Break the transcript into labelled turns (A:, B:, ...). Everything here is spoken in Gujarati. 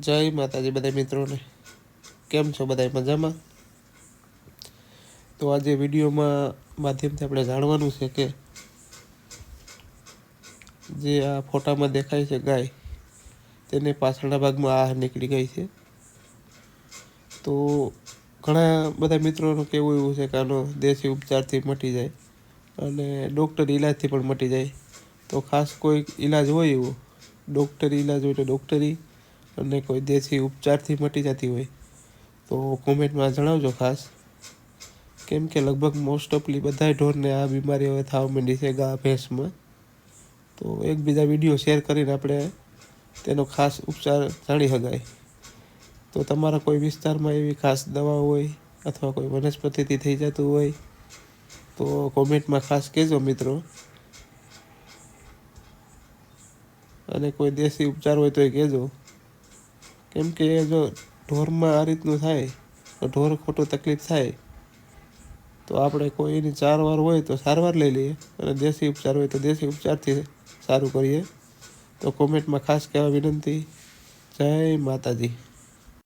A: જય માતાજી બધા મિત્રોને. કેમ છો બધા મજામાં? તો આજે વિડીયોમાં માધ્યમથી આપણે જાણવાનું છે કે જે આ ફોટામાં દેખાય છે ગાય, તેને પાછળના ભાગમાં આહાર નીકળી ગઈ છે. તો ઘણા બધા મિત્રોનું કહેવું એવું છે કે આનો દેશી ઉપચારથી મટી જાય અને ડૉક્ટર ઈલાજથી પણ મટી જાય. તો ખાસ કોઈ ઈલાજ હોય એવો? ડૉક્ટરી ઈલાજ હોય તો ડૉક્ટરી અને કોઈ દેશી ઉપચારથી મટી જતી હોય, તો કોમેન્ટમાં જણાવજો ખાસ. કેમ કે લગભગ મોસ્ટ ઓફલી બધા ઢોરને આ બીમારી હવે થવા માંડી છે ગા, ભેંસમાં. તો એકબીજા વીડિયો શેર કરીને આપણે તેનો ખાસ ઉપચાર જાણી શકાય તો તમારા કોઈ વિસ્તારમાં એવી ખાસ દવા હોય અથવા કોઈ વનસ્પતિથી થઈ જતું હોય, તો કોમેન્ટમાં ખાસ કહેજો મિત્રો. અને કોઈ દેશી ઉપચાર હોય તો એ કહેજો. કેમ કે જો ઢોરમાં આ રીતનું થાય, તો ઢોર ખોટું તકલીફ થાય. તો આપણે કોઈની સારવાર હોય તો સારવાર લઈ લઈએ અને દેશી ઉપચાર હોય તો દેશી ઉપચારથી સારું કરીએ. તો કોમેન્ટમાં ખાસ કહેવા વિનંતી. જય માતાજી.